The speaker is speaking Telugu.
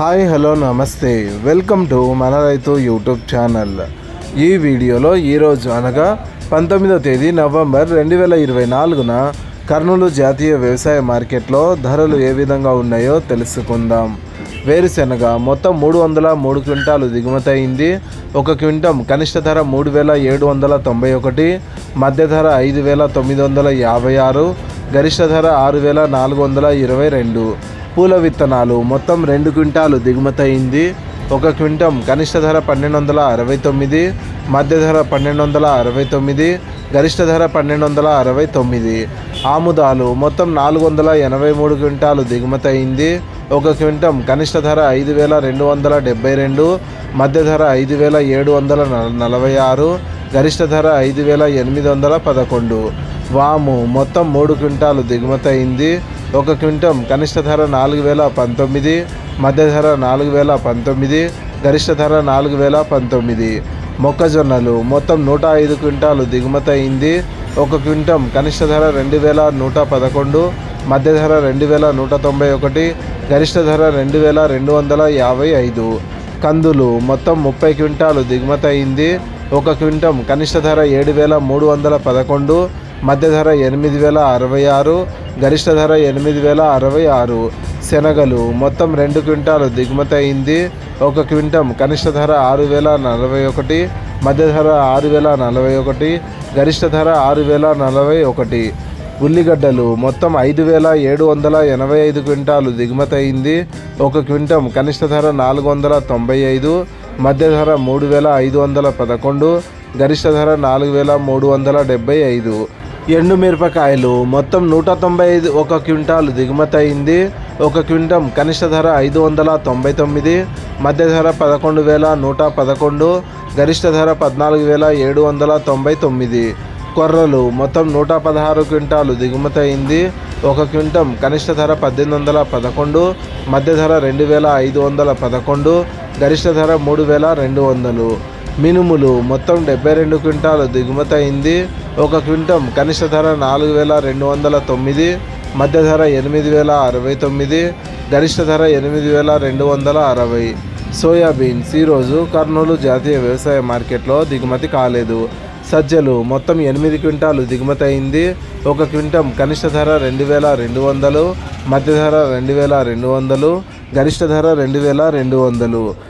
హాయ్ హలో నమస్తే. వెల్కమ్ టు మన రైతు యూట్యూబ్ ఛానల్. ఈ వీడియోలో ఈరోజు అనగా పంతొమ్మిదో తేదీ నవంబర్ రెండు వేల ఇరవై నాలుగున కర్నూలు జాతీయ వ్యవసాయ మార్కెట్లో ధరలు ఏ విధంగా ఉన్నాయో తెలుసుకుందాం. వేరుశెనగ మొత్తం మూడు వందల మూడు క్వింటాలు దిగుమతి అయింది. ఒక క్వింటం కనిష్ట ధర మూడు వేల ఏడు వందల తొంభై ఒకటి మధ్య ధర ఐదు వేల తొమ్మిది వందల యాభై ఆరు గరిష్ట ధర ఆరు వేల నాలుగు వందల ఇరవై రెండు. పూల విత్తనాలు. మొత్తం రెండు క్వింటాలు దిగుమతయింది. ఒక క్వింటం కనిష్ట ధర పన్నెండు వందల అరవై తొమ్మిది మధ్య ధర పన్నెండు వందల అరవై తొమ్మిది గరిష్ట ధర పన్నెండు వందల అరవై తొమ్మిది. ఆముదాలు మొత్తం నాలుగు వందల ఎనభై మూడు క్వింటాలు దిగుమతి అయింది ఒక క్వింటం కనిష్ట ధర ఐదు వేల రెండు వందల డెబ్బై రెండు మధ్య ధర ఐదు వేల ఏడు వందల నలభై ఆరు గరిష్ట ధర ఐదు వేల ఎనిమిది వందల పదకొండు. వాము మొత్తం మూడు క్వింటాలు దిగుమతి అయింది ఒక క్వింటం కనిష్ట ధర నాలుగు వేల పంతొమ్మిది మధ్య ధర నాలుగు వేల పంతొమ్మిది గరిష్ట ధర నాలుగు వేల పంతొమ్మిది. మొక్కజొన్నలు మొత్తం నూట ఐదు క్వింటాలు దిగుమతి అయింది. ఒక క్వింటం కనిష్ట ధర రెండు వేల నూట పదకొండు మధ్య ధర రెండు వేల నూట తొంభై ఒకటి గరిష్ట ధర రెండు వేల రెండు వందల యాభై ఐదు. కందులు మొత్తం ముప్పై క్వింటాలు దిగుమతి అయింది. ఒక క్వింటం కనిష్ట ధర ఏడు వేల మూడు వందల పదకొండు మధ్య ధర ఎనిమిది వేల అరవై ఆరు గరిష్ట ధర ఎనిమిది వేల అరవై ఆరు. శనగలు మొత్తం రెండు క్వింటాలు దిగుమతి అయింది. ఒక క్వింటం కనిష్ట ధర ఆరు వేల నలభై ఒకటి మధ్య ధర ఆరు వేల నలభై ఒకటి గరిష్ట ధర ఆరు వేల నలభై ఒకటి. ఉల్లిగడ్డలు మొత్తం ఐదు వేల ఏడు వందల ఎనభై ఐదు క్వింటాలు దిగుమతి అయింది. ఒక క్వింటం కనిష్ట ధర నాలుగు వందల తొంభై ఐదు మధ్య ధర మూడు వేల ఐదు వందల పదకొండు గరిష్ట ధర నాలుగు వేల మూడు వందల డెబ్బై ఐదు. ఎండు మిరపకాయలు. మొత్తం నూట తొంభై ఐదు ఒక క్వింటాలు దిగుమతి అయింది. ఒక క్వింటం కనిష్ట ధర ఐదు వందల తొంభై తొమ్మిది. మధ్య ధర పదకొండు వేల నూట పదకొండు. గరిష్ట ధర పద్నాలుగు వేల ఏడు వందల తొంభై తొమ్మిది. కొర్రలు. మొత్తం నూట పదహారు క్వింటాలు దిగుమతి అయింది. ఒక క్వింటం కనిష్ట ధర పద్దెనిమిది వందల పదకొండు. మధ్య ధర రెండు వేల ఐదు వందల పదకొండు. గరిష్ట ధర మూడు వేల రెండు వందలు. మినుములు మొత్తం డెబ్బై రెండు క్వింటాలు దిగుమతి అయింది. ఒక క్వింటం కనిష్ట ధర నాలుగు వేల రెండు వందల తొమ్మిది మధ్య ధర ఎనిమిది వేల అరవై తొమ్మిది గరిష్ట ధర ఎనిమిది వేల రెండు వందల అరవై. సోయాబీన్స్ ఈరోజు కర్నూలు జాతీయ వ్యవసాయ మార్కెట్లో దిగుమతి కాలేదు. సజ్జలు మొత్తం ఎనిమిది క్వింటాలు దిగుమతి అయింది. ఒక క్వింటం కనిష్ట ధర రెండు వేల రెండు వందలు మధ్య ధర రెండు వేల రెండు వందలు గరిష్ట ధర రెండు వేల రెండు వందలు.